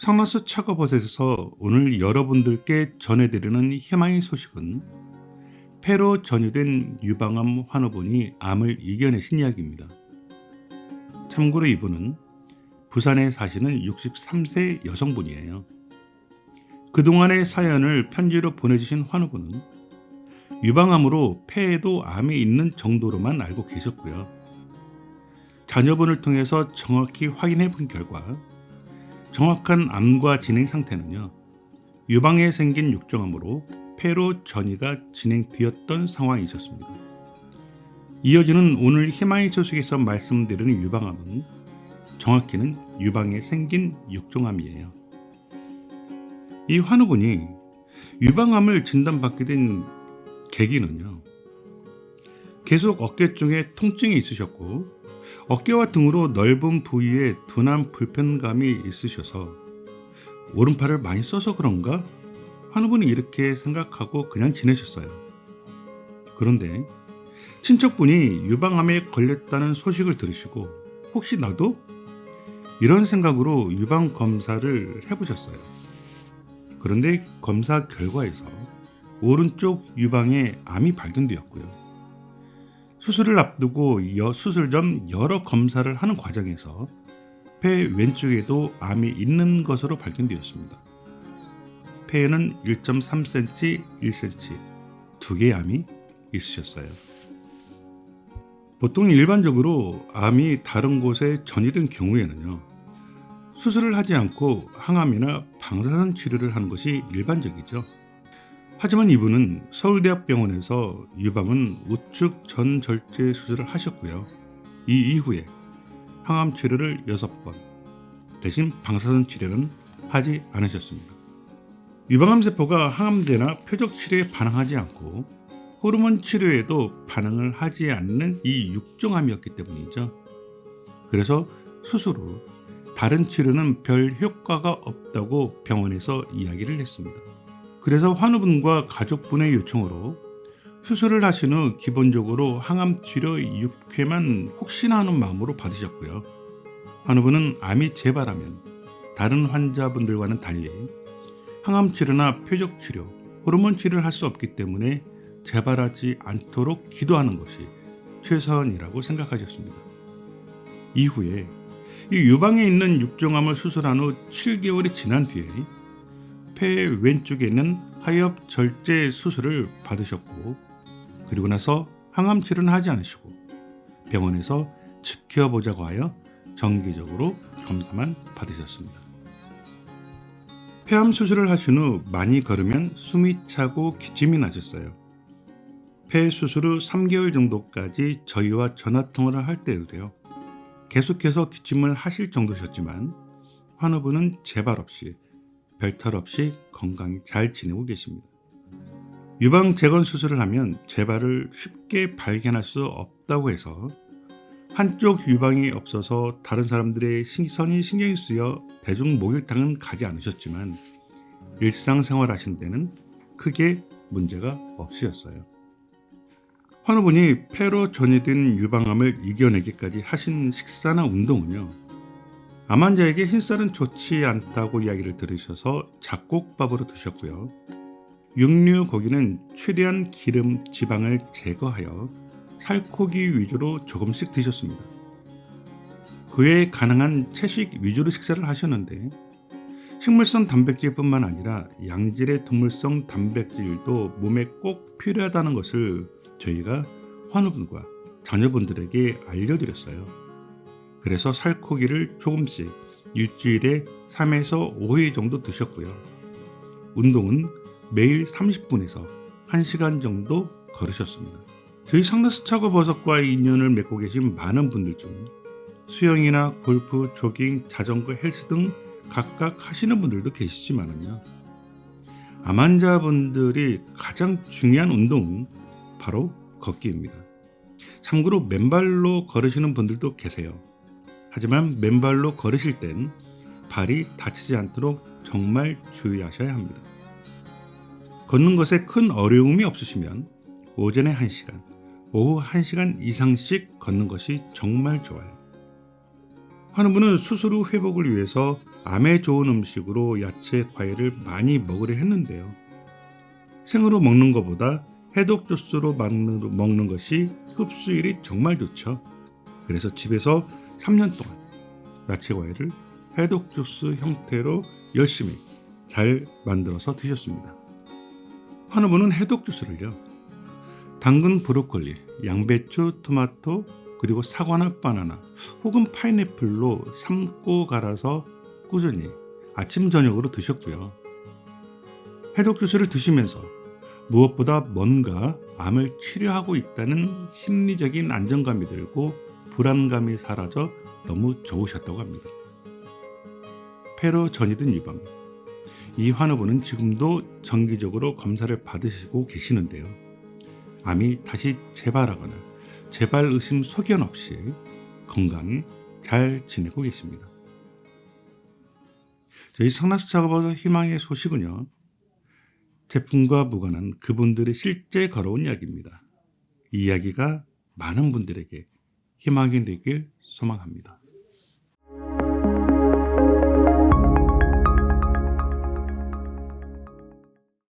상라스 차거벗에서 오늘 여러분들께 전해드리는 희망의 소식은 폐로 전이된 유방암 환우분이 암을 이겨내신 이야기입니다. 참고로 이분은 부산에 사시는 63세 여성분이에요. 그동안의 사연을 편지로 보내주신 환우분은 유방암으로 폐에도 암이 있는 정도로만 알고 계셨고요. 자녀분을 통해서 정확히 확인해 본 결과 정확한 암과 진행 상태는요. 유방에 생긴 육정암으로 폐로 전이가 진행되었던 상황이 있었습니다. 이어지는 오늘 희망의 소식에서 말씀드리는 유방암은 정확히는 유방에 생긴 육종암이에요. 이 환우분이 유방암을 진단받게 된 계기는요. 계속 어깨 쪽에 통증이 있으셨고 어깨와 등으로 넓은 부위에 둔한 불편감이 있으셔서 오른팔을 많이 써서 그런가? 환우분이 이렇게 생각하고 그냥 지내셨어요. 그런데 친척분이 유방암에 걸렸다는 소식을 들으시고 혹시 나도 이런 생각으로 유방 검사를 해보셨어요. 그런데 검사 결과에서 오른쪽 유방에 암이 발견되었고요. 수술을 앞두고 여, 수술 전 여러 검사를 하는 과정에서 폐 왼쪽에도 암이 있는 것으로 발견되었습니다. 폐에는 1.3cm, 1cm 두 개의 암이 있으셨어요. 보통 일반적으로 암이 다른 곳에 전이된 경우에는요. 수술을 하지 않고 항암이나 방사선 치료를 하는 것이 일반적이죠. 하지만 이분은 서울대학병원에서 유방은 우측 전절제 수술을 하셨고요. 이 이후에 항암 치료를 6번, 대신 방사선 치료는 하지 않으셨습니다. 유방암 세포가 항암제나 표적 치료에 반응하지 않고 호르몬 치료에도 반응을 하지 않는 이 육종암이었기 때문이죠. 그래서 수술 후 다른 치료는 별 효과가 없다고 병원에서 이야기를 했습니다. 그래서 환우분과 가족분의 요청으로 수술을 하신 후 기본적으로 항암 치료 6회만 혹시나 하는 마음으로 받으셨고요. 환우분은 암이 재발하면 다른 환자분들과는 달리 항암 치료나 표적 치료, 호르몬 치료를 할 수 없기 때문에 재발하지 않도록 기도하는 것이 최선이라고 생각하셨습니다. 이후에 이 유방에 있는 육종암을 수술한 후 7개월이 지난 뒤에 폐 왼쪽에 있는 하엽 절제 수술을 받으셨고 그리고 나서 항암 치료는 하지 않으시고 병원에서 지켜보자고 하여 정기적으로 검사만 받으셨습니다. 폐암 수술을 하신 후 많이 걸으면 숨이 차고 기침이 나셨어요. 폐 수술 후 3개월 정도까지 저희와 전화 통화를 할 때도요. 계속해서 기침을 하실 정도셨지만 환우분은 재발 없이 별탈 없이 건강히 잘 지내고 계십니다. 유방 재건 수술을 하면 재발을 쉽게 발견할 수 없다고 해서 한쪽 유방이 없어서 다른 사람들의 시선이 신경이 쓰여 대중 목욕탕은 가지 않으셨지만 일상생활 하신 때는 크게 문제가 없으셨어요. 환우분이 폐로 전이된 유방암을 이겨내기까지 하신 식사나 운동은요. 암 환자에게 흰쌀은 좋지 않다고 이야기를 들으셔서 잡곡밥으로 드셨고요. 육류 고기는 최대한 기름, 지방을 제거하여 살코기 위주로 조금씩 드셨습니다. 그 외에 가능한 채식 위주로 식사를 하셨는데 식물성 단백질뿐만 아니라 양질의 동물성 단백질도 몸에 꼭 필요하다는 것을 저희가 환우분과 자녀분들에게 알려드렸어요. 그래서 살코기를 조금씩 일주일에 3에서 5회 정도 드셨고요. 운동은 매일 30분에서 1시간 정도 걸으셨습니다. 저희 상나스 차고 버섯과의 인연을 맺고 계신 많은 분들 중 수영이나 골프, 조깅, 자전거, 헬스 등 각각 하시는 분들도 계시지만은요. 암 환자분들이 가장 중요한 운동은 바로 걷기입니다. 참고로 맨발로 걸으시는 분들도 계세요. 하지만 맨발로 걸으실 땐 발이 다치지 않도록 정말 주의하셔야 합니다. 걷는 것에 큰 어려움이 없으시면 오전에 1시간, 오후 1시간 이상씩 걷는 것이 정말 좋아요. 환우분은 수술 후 회복을 위해서 암에 좋은 음식으로 야채, 과일을 많이 먹으려 했는데요. 생으로 먹는 것보다 해독 주스로 먹는 것이 흡수율이 정말 좋죠. 그래서 집에서 3년 동안 야채 과일을 해독 주스 형태로 열심히 잘 만들어서 드셨습니다. 환우분은 해독 주스를요. 당근, 브로콜리, 양배추, 토마토, 그리고 사과나 바나나 혹은 파인애플로 삶고 갈아서 꾸준히 아침 저녁으로 드셨고요. 해독 주스를 드시면서 무엇보다 뭔가 암을 치료하고 있다는 심리적인 안정감이 들고 불안감이 사라져 너무 좋으셨다고 합니다. 폐로 전이든 위암. 이 환우분은 지금도 정기적으로 검사를 받으시고 계시는데요. 암이 다시 재발하거나 재발 의심 소견 없이 건강 잘 지내고 계십니다. 저희 성나스 작업에서 희망의 소식은요. 제품과 무관한 그분들의 실제 걸어온 이야기입니다. 이 이야기가 많은 분들에게 희망이 되길 소망합니다.